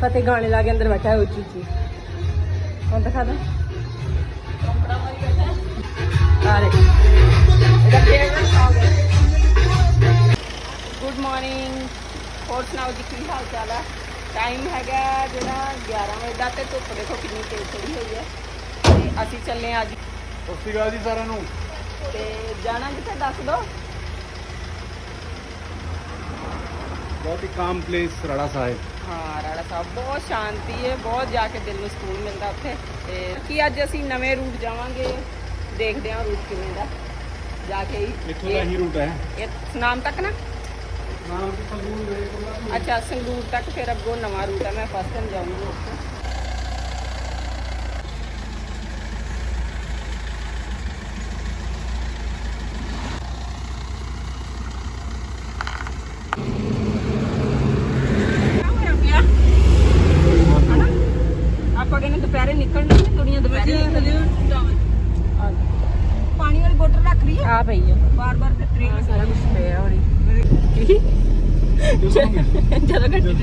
ਫਤਿਹ ਗਾਣੇ ਲਾ ਕੇ ਅੰਦਰ ਬੈਠਾ ਹੈ ਉੱਚੀ ਉੱਚੀ। ਹੁਣ ਦਿਖਾ ਦੇ। ਆ ਰੇ ਇਹਦਾ ਫੇਵਰਟ ਸੌਂਗ ਹੈ। ਗੁੱਡ ਮਾਰਨਿੰਗ ਹੋਰ ਸੁਣਾਓ ਜੀ ਕੀ ਹਾਲ ਚਾਲ ਹੈ? ਟਾਈਮ ਹੈਗਾ ਜਿਹੜਾ 11 ਵਜੇ ਦਾ ਤੇ ਧੁੱਪ ਦੇਖੋ ਕਿੰਨੀ ਤੇਜ਼ ਚੜੀ ਹੋਈ ਹੈ। ਤੇ ਅਸੀਂ ਚੱਲੇ ਅੱਜ। ਸਤਿ ਸ਼੍ਰੀ ਅਕਾਲ ਜੀ ਸਾਰਿਆਂ ਨੂੰ। ਤੇ ਜਾਣਾ ਕਿੱਥੇ ਦੱਸ ਦੋ? ਬਹੁਤ ਹੀ ਕਾਮ ਪਲੇਸ ਰੜਾ ਸਾਹਿਬ। ਹਾਂ ਰਾੜਾ ਸਾਹਿਬ ਬਹੁਤ ਸ਼ਾਂਤੀ ਹੈ ਬਹੁਤ ਜਾ ਕੇ ਦਿਲ ਨੂੰ ਸਕੂਨ ਮਿਲਦਾ ਉੱਥੇ। ਤੇ ਕੀ ਅੱਜ ਅਸੀਂ ਨਵੇਂ ਰੂਟ ਜਾਵਾਂਗੇ? ਦੇਖਦੇ ਹਾਂ ਰੂਟ ਕਿਵੇਂ ਦਾ। ਜਾ ਕੇ ਹੀ ਇੱਥੋਂ ਦਾ ਹੀ ਰੂਟ ਹੈ। ਇਹ ਸੁਨਾਮ ਤੱਕ ਨਾ? ਨਾਮ ਤੇ ਸੰਗੂਰ ਵੇਖ ਅੱਛਾ ਸੰਗਰੂਰ ਤੱਕ ਫਿਰ ਅੱਗੋਂ ਨਵਾਂ ਰੂਟ ਹੈ। ਮੈਂ ਫਸਟ ਟਾਈਮ ਜਾਊਂਗੀ ਉੱਥੇ ਕਿਆ ਹੋਇਆ ਪਿਆ? ਹਨਾ? ਆਪਾਂ ਕਹਿੰਦੇ ਦੁਪਹਿਰੇ ਨਿਕਲਣਾ ਨਹੀਂ ਦੁਨੀਆ ਦੁਪਹਿਰੇ ਨਿਕਲਦੀ ਆ ਪਾਣੀ ਵਾਲੀ ਬੋਤਲ ਰੱਖ ਲਈ ਆ ਪਈ ਹੈ ਬਾਰ ਬਾਰ ਤੇ ਟ੍ਰੇਨ ਸਾਰਾ ਕੁਝ ਪਿਆ ਹੋਣੀ ਜਦੋਂ ਗੱਡੀ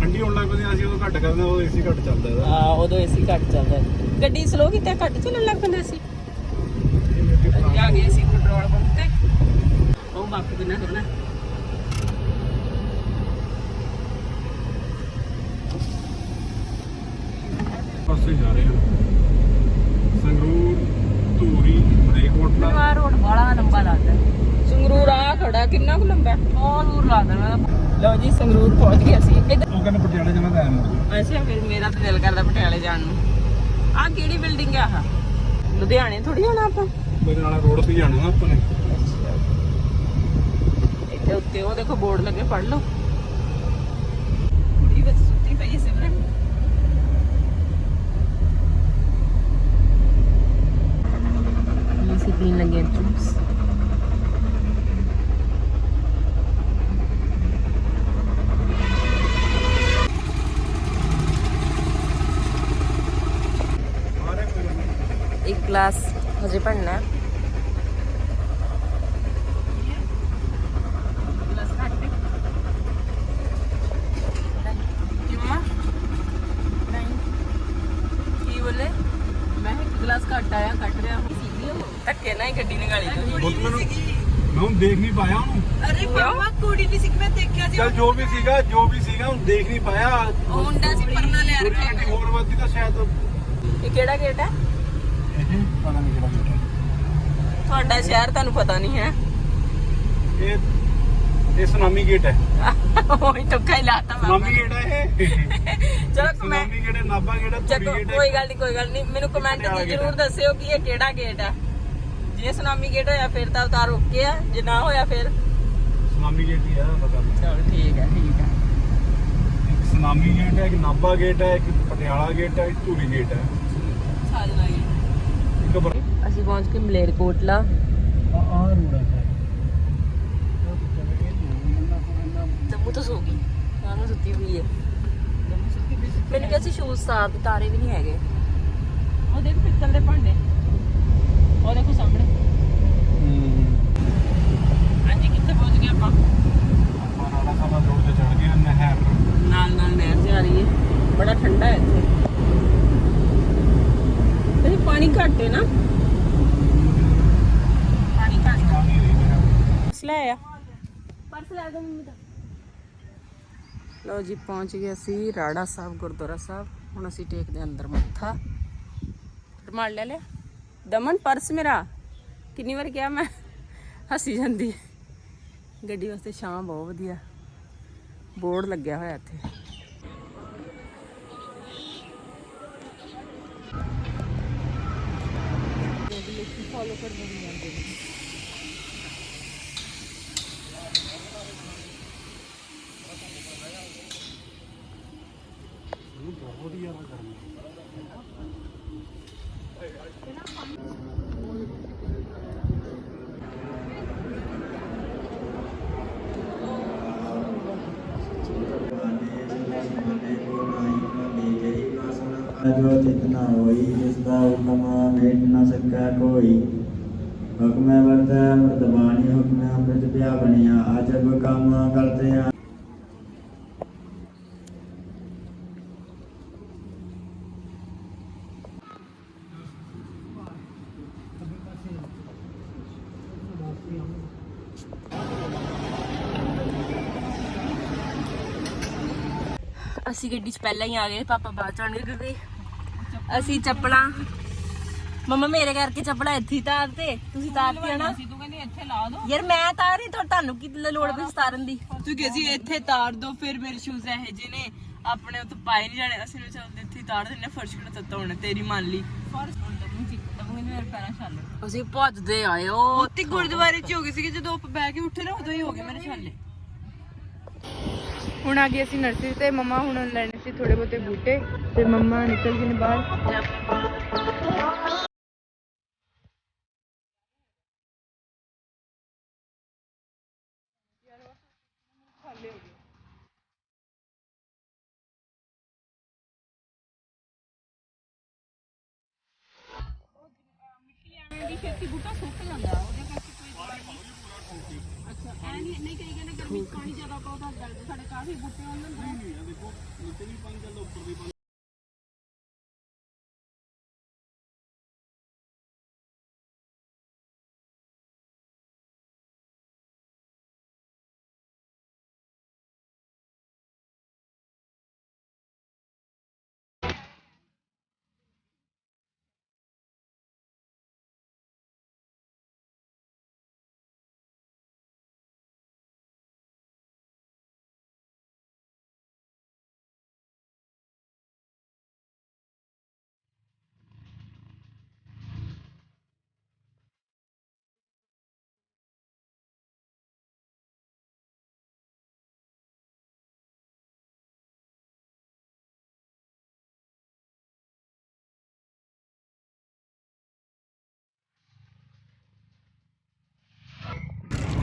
ਠੰਡੀ ਹੋਣ ਲੱਗ ਪੈਂਦੀ ਅਸੀਂ ਉਦੋਂ ਘੱਟ ਕਰਦੇ ਹਾਂ, ਉਹ ਏਸੀ ਘੱਟ ਚੱਲਦਾ ਇਹਦਾ। ਆ ਉਦੋਂ ਏਸੀ ਘੱਟ ਚੱਲਦਾ। ਹੈ। ਗੱਡੀ ਸਲੋ ਕੀਤਾ ਘੱਟ ਚੱਲਣ ਲੱਗ ਪੈਂਦਾ ਸੀ। ਆ ਗਏ ਸੀ ਪੈਟਰੋਲ ਪੰਪ ਤੇ। ਉਹ ਬਾਪੂ ਕਿੰਨਾ ਕਰਨਾ ਪਾਸੇ ਜਾ ਰਹੇ ਹਾਂ ਸੰਗਰੂਰ ਧੂਰੀ ਮਰੇਕੋਟਲਾ ਆ ਰੋਡ ਬੜਾ ਲੰਬਾ ਲੱਗਦਾ ਸੰਗਰੂਰ ਆ ਖੜਾ ਕਿੰਨਾ ਕੁ ਲੰਬਾ ਲਓ ਜੀ ਸੰਗਰੂਰ ਪਹੁੰਚ ਗਿਆ ਸੀ ਇੱਧਰ ਉਹ ਕਹਿੰਦੇ ਪਟਿਆਲੇ ਜਾਣਾ ਤਾਂ ਐਮ ਅੱਛਾ ਫਿਰ ਮੇਰਾ ਤਾਂ ਦਿਲ ਕਰਦਾ ਪਟਿਆਲੇ ਜਾਣ ਨੂੰ। ਆ ਕਿਹੜੀ ਬਿਲਡਿੰਗ ਆ ਆਹ? ਲੁਧਿਆਣੇ ਥੋੜੀ ਆਣਾ ਆਪਾਂ? ਮੇਰੇ ਨਾਲ ਰੋਡ ਤੇ ਜਾਣਾ ਨਾ ਆਪਾਂ ਨੇ। ਇੱਥੇ ਉੱਤੇ ਉਹ ਦੇਖੋ ਬੋਰਡ ਲੱਗੇ ਪੜ ਲਓ ਕੁੜੀ ਵਿੱਚ ਸੁੱਤੀ ਪਈ ਹੈ ਸਿਮਰਨ ਇਹ ਸੀ ਪੀਣ ਲੱਗੇ ਜੂਸ ਸਾਰੇ ਕੋਈ ਗੱਲ ਨਹੀਂ ਇੱਕ ਗਲਾਸ ਹਜੇ ਭਰਨਾ ਹੈ। ਗਲਾਸ ਘੱਟ ਦੇ ਕਿਉਂ ਨਹੀਂ ਕੀ ਬੋਲੇ ਮੈਂ ਇੱਕ ਗਲਾਸ ਘੱਟ ਆਇਆ ਕੱਟ ਰਿਹਾ ਸੀਗੀ ਉਹ ਧੱਕੇ ਨਾਲ ਹੀ ਗੱਡੀ ਨਿਕਾਲੀ ਬਹੁਤ ਮੈਨੂੰ ਮੈਂ ਹੁਣ ਦੇਖ ਨਹੀਂ ਪਾਇਆ ਉਹਨੂੰ। ਅਰੇ ਬਾਬਾ ਕੁੜੀ ਨਹੀਂ ਸੀ ਮੈਂ ਦੇਖਿਆ ਚਲ ਜੋ ਵੀ ਸੀਗਾ ਜੋ ਵੀ ਸੀਗਾ ਹੁਣ ਦੇਖ ਨਹੀਂ ਪਾਇਆ। ਉਹ ਮੁੰਡਾ ਸੀ ਪਰਨਾ ਲੈ ਰੱਖਿਆ ਥੋੜੀ ਹੋਰ ਵੱਧੀ ਤਾਂ ਸ਼ਾਇਦ ਇਹ ਕਿਹੜਾ ਗੇਟ ਹੈ? ਇਹ ਪਤਾ ਨਹੀਂ ਕਿਹੜਾ ਗੇਟ ਤੁਹਾਡਾ ਸ਼ਹਿਰ ਤੁਹਾਨੂੰ ਪਤਾ ਨਹੀਂ ਹੈ। ਇਹ ਇਹ ਸੁਨਾਮੀ ਗੇਟ ਹੈ। ਉਹੀ ਟੁੱਕਾ ਹੀ ਲਾਤਾ ਸੁਨਾਮੀ ਗੇਟ ਹੈ ਇਹ। ਚਲੋ ਮੈਂ ਸੁਨਾਮੀ ਗੇਟ ਹੈ ਨਾਭਾ ਗੇਟ ਹੈ ਗੇਟ ਹੈ। ਕੋਈ ਗੱਲ ਨਹੀਂ ਕੋਈ ਗੱਲ ਨਹੀਂ ਮੈਨੂੰ ਕਮੈਂਟ ਪਟਿਆਲਾ 'ਚ ਗੇਟ ਜ਼ਰੂਰ। ਦੱਸਿਓ ਕਿ ਇਹ ਕਿਹੜਾ ਗੇਟ ਹੈ। ਜੇ ਸੁਨਾਮੀ ਗੇਟ ਹੋਇਆ ਫਿਰ ਤਾਂ ਉਤਾਰ ਓਕੇ ਆ। ਜੇ ਨਾ ਹੋਇਆ ਫਿਰ? ਸੁਨਾਮੀ ਗੇਟ ਹੀ ਹੈ ਪਤਾ ਨਹੀਂ। ਚਲੋ ਠੀਕ ਹੈ ਠੀਕ ਹੈ। ਸੁਨਾਮੀ ਗੇਟ ਹੈ ਇੱਕ ਨਾਭਾ ਗੇਟ ਹੈ ਇੱਕ ਪਟਿਆਲਾ ਗੇਟ ਹੈ ਇੱਕ ਧੂਰੀ ਗੇਟ ਹੈ। ਸਾਜਣਾ ਜੀ ਇੱਕ ਬਰ ਅਸੀਂ ਪਹੁੰਚ ਕੇ ਮਲੇਰਕੋਟਲਾ ਆ ਹੈ ਜੰਮੂ ਤੋਂ ਸੋ ਗਈ। ਸਾਨੂੰ ਸੁੱਤੀ ਹੋਈ ਹੈ। ਮੈਨੂੰ ਕਿਹਾ ਸੀ ਸ਼ੂਜ਼ ਸਾਫ਼ ਤਾਰੇ ਵੀ ਨਹੀਂ ਹੈਗੇ। ਉਹ ਦੇਖ ਪਿੱਤਲ ਦੇ ਭਾਂਡੇ। ਉਹ ਦੇਖੋ ਸਾਹਮਣੇ। ਹਾਂਜੀ ਕਿੱਥੇ ਪਹੁੰਚ ਗਏ ਆਪਾਂ? ਆਪਾਂ ਰਾਣਾ ਸਾਹਿਬ ਰੋਡ ਤੇ ਚੜ ਗਏ ਹਾਂ, ਨਹਿਰ ਨਾਲ ਨਾਲ ਨਹਿਰ ਜਾ ਰਹੀ ਹੈ ਬੜਾ ਠੰਡਾ ਹੈ ਇੱਥੇ ਇਹ ਪਾਣੀ ਘੱਟ ਹੈ ਨਾ ਪਾਣੀ ਘੱਟ ਪਾਣੀ ਰਹੀ ਨਹਿਰ ਪਰਸ ਲੈ ਆ ਪਰਸ ਲੈ ਦੋ ਮੰਮੀ ਦਾ ਲਓ ਜੀ ਪਹੁੰਚ ਗਏ ਅਸੀਂ ਰਾੜਾ ਸਾਹਿਬ ਗੁਰਦੁਆਰਾ ਸਾਹਿਬ। ਹੁਣ ਅਸੀਂ ਟੇਕਦੇ ਹਾਂ ਅੰਦਰ ਮੱਥਾ। ਰੁਮਾਲ ਲੈ ਲਿਆ। ਦਮਨ ਪਰਸ ਮੇਰਾ। ਕਿੰਨੀ ਵਾਰ ਕਿਹਾ ਮੈਂ? ਹੱਸੀ ਜਾਂਦੀ। ਗੱਡੀ ਵਾਸਤੇ ਛਾਂ ਬਹੁਤ ਵਧੀਆ। ਬੋਰਡ ਲੱਗਿਆ ਹੋਇਆ ਇੱਥੇ। ਫੋਲੋ ਕਰਦੇ ਨਹੀਂ ਜੋ ਚਿਤ ਹੋਈ, ਜਿਸ ਦਾ ਹੁਕਮ ਮੇਟ ਨਾ ਸਕਾ ਕੋਈ। ਹੁਕਮੈ ਵਰਤੈ, ਅੰਮ੍ਰਿਤ ਹੁਕਮੈ ਅੰਮ੍ਰਿਤ ਪਿਆ ਬਣਿਆ ਅਜਬ ਕੰਮ ਕਰਤੇ ਆ। ਅਸੀਂ ਗੱਡੀ 'ਚ ਪਹਿਲਾਂ ਹੀ ਆ ਗਏ, ਪਾਪਾ ਬਾਅਦ ਚ ਆਣਗੇ ਕਿਉਂਕਿ ਅਸੀਂ ਚੱਪਲਾਂ। ਮੰਮਾ ਮੇਰੇ ਕਰਕੇ ਚੱਪਲਾਂ ਇੱਥੇ ਤਾਰ ਤੇ ਤੁਸੀਂ ਤਾਰਤੀ ਨਾ ਤੂੰ ਕਹਿੰਦੀ ਇੱਥੇ ਲਾ ਦੋ। ਯਾਰ ਮੈਂ ਤਾਰੀ ਤਾਂ ਤੁਹਾਨੂੰ ਕੀ ਲੋੜ ਪਈ ਤਾਰਨ ਦੀ? ਤੂੰ ਕਿਹਾ ਸੀ ਇੱਥੇ ਤਾਰ ਦੋ ਫਿਰ ਮੇਰੇ ਸ਼ੂਜ਼ ਇਹ ਜਿਹੇ ਨੇ। ਆਪਣੇ ਉੱਤੇ ਪਾਏ ਨਹੀਂ ਜਾਣੇ ਅਸੀਂ ਨੂੰ ਚੱਲਦੇ ਇੱਥੇ ਤਾਰ ਦਿੰਨੇ ਫਰਸ਼ ਕਿਹੜਾ ਤੱਤਾ ਹੋਣਾ ਤੇਰੀ ਮੰਨ ਲਈ। ਫਰਸ਼ ਹੁਣ ਤੱਕ ਚਿੱਕ ਤੱਕ ਮੇਰੇ ਪੈਰਾਂ ਛਾਲੇ। ਅਸੀਂ ਭੱਜਦੇ ਆਏ ਓ ਉੱਤੇ ਗੁਰਦੁਆਰੇ 'ਚ ਹੋ ਗਏ ਸੀਗੇ ਜਦੋਂ ਆਪਾਂ ਬਹਿ ਕੇ ਉੱਠੇ ਨਾ ਉਦੋਂ ਹੀ ਹੋ ਗਏ ਮੇਰੇ ਛਾਲੇ। ਹੁਣ ਆ ਗਏ ਅਸੀਂ ਨਰਸਰੀ ਤੇ, ਮੰਮਾ ਹੁਣ ਲੈਣੇ ਸੀ ਥੋੜੇ ਬਹੁਤੇ ਬੂਟੇ ਤੇ ਮੰਮਾ ਨਿਕਲ ਗਏ ਨੇ ਬਾਹਰ। ਐ ਨਹੀਂ ਨਹੀਂ ਕਹਿੰਦੇ ਗਰਮੀ ਪਾਣੀ ਜ਼ਿਆਦਾ ਪਾਉ ਤਾਂ ਸਾਡੇ ਕਾਫੀ ਬੁੱਟੇ ਉਹਨਾਂ ਨੇ ਦੇਖੋ ਨੀਚੇ ਵੀ ਪਾਣੀ ਚੱਲਦਾ ਉੱਪਰ ਵੀ ਪਾਣੀ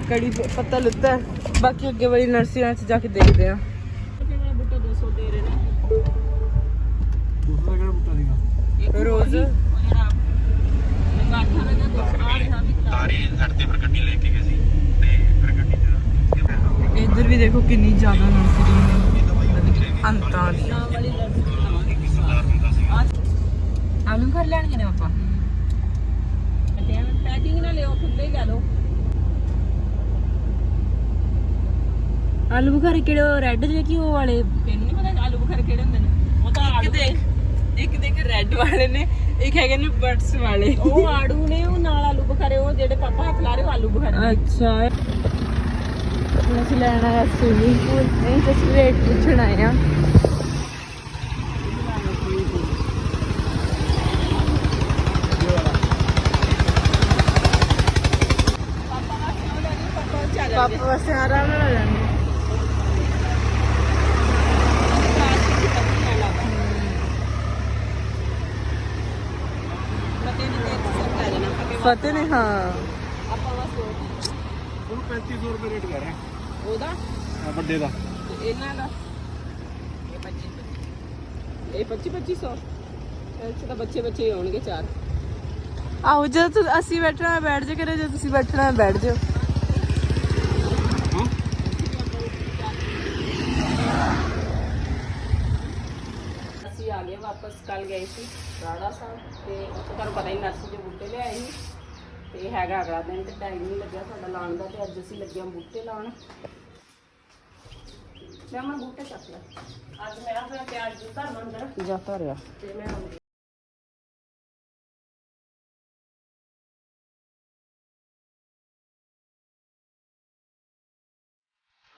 ਕੜੀ ਪੱਤਾ ਲੁੱਤਾ ਹੈ। ਬਾਕੀ ਅੱਗੇ ਵਾਲੀ ਨਰਸਰੀਆਂ 'ਚ ਜਾ ਕੇ ਦੇਖਦੇ ਆ ਦੂਸਰਾ ਕਿਹੜਾ ਬੂਟਾ ਸੀਗਾ ਰੋਜ਼। ਤਾਰੀ ਸੜ ਤੇ ਫਿਰ ਗੱਡੀ ਲੈ ਕੇ ਗਏ ਸੀ ਤੇ ਫਿਰ ਗੱਡੀ ਇੱਧਰ ਵੀ ਦੇਖੋ ਕਿੰਨੀ ਜ਼ਿਆਦਾ ਨਰਸਰੀ ਨੇ ਅੰਤਾਂ ਦੀ ਆਲੂ ਘਰ ਲੈਣਗੇ ਨੇ ਆਪਾਂ ਪੈਕਿੰਗ ਨਾ ਲਿਓ ਖੁੱਲੇ ਹੀ ਲੈ ਲਓ ਆਲੂ ਬੁਖਾਰੇ ਕਿਹੜੇ ਰੈੱਡ ਜਿਹੇ ਕੀ ਉਹ ਵਾਲੇ? ਤੈਨੂੰ ਨਹੀਂ ਪਤਾ ਆਲੂ ਬੁਖਾਰੇ ਕਿਹੜੇ ਹੁੰਦੇ ਨੇ? ਉਹ ਤਾਂ ਆਲੂ ਦੇਖ ਇੱਕ ਦੇਖ ਰੈੱਡ ਵਾਲੇ ਨੇ ਇੱਕ ਹੈਗੇ ਨੇ ਬਟਸ ਵਾਲੇ। ਉਹ ਆੜੂ ਨੇ ਉਹ ਨਾਲ ਆਲੂ ਬੁਖਾਰੇ ਉਹ ਜਿਹੜੇ ਪਾਪਾ ਹੱਥ ਲਾ ਰਹੇ ਉਹ ਆਲੂ ਬੁਖਾਰੇ ਅੱਛਾ। ਹੁਣ ਅਸੀਂ ਲੈਣ ਆਇਆ ਸਵਿਮਿੰਗ ਪੂਲ ਨਹੀਂ ਜਸਟ ਰੇਟ ਪੁੱਛਣ ਆਏ ਆ। ਪਾਪਾ ਵਾਸਤੇ ਆਰਾਮ ਨਾਲ ਲੈ ਫਤਿਹ ਨੇ ਹਾਂ। ਉਹਨੂੰ 3500 ਰੁਪਏ ਰੇਟ ਕਰ ਰਿਹਾ। ਉਹਦਾ? ਆ ਵੱਡੇ ਦਾ। ਇਹਨਾਂ ਦਾ? ਇਹ 25 ਇਹ 25 2500 ਇਹ ਤਾਂ ਬੱਚੇ ਬੱਚੇ ਹੀ ਹੋਣਗੇ ਚਾਰ। ਆਹੋ ਜਦੋਂ ਤੁ- ਅਸੀਂ ਬੈਠਣਾ ਹੈ ਬੈਠ ਜਾ ਕਰੇ ਜੇ ਤੁਸੀਂ ਬੈਠਣਾ ਹੈ ਬੈਠ ਜਾਓ ਅਸੀਂ ਆ ਗਏ ਵਾਪਸ ਕੱਲ ਗਏ ਸੀ ਰਾੜਾ ਸਾਹਿਬ ਤੇ ਉੱਥੇ ਤੁਹਾਨੂੰ ਪਤਾ ਹੀ ਨਰਸਰੀ ਦੇ ਬੂਟੇ ਲਿਆਏ ਸੀ ਤੇ ਹੈਗਾ ਅਗਲਾ ਦਿਨ ਤੇ ਟਾਈਮ ਨਹੀਂ ਲੱਗਿਆ ਸਾਡਾ ਲਾਉਣ ਦਾ ਤੇ ਅੱਜ ਅਸੀਂ ਲੱਗੇ ਹਾਂ ਬੂਟੇ ਲਾਉਣ। ਮੈਂ ਮੈਂ ਬੂਟੇ ਚੱਕ ਲਿਆ ਅੱਜ ਮੈਂ ਆਪਣਾ ਪਿਆਜ਼ ਦਾ ਧਰਨਾ ਅੰਦਰ। ਜਾ ਧਰਿਆ ਤੇ ਮੈਂ ਆਉਂਦੀ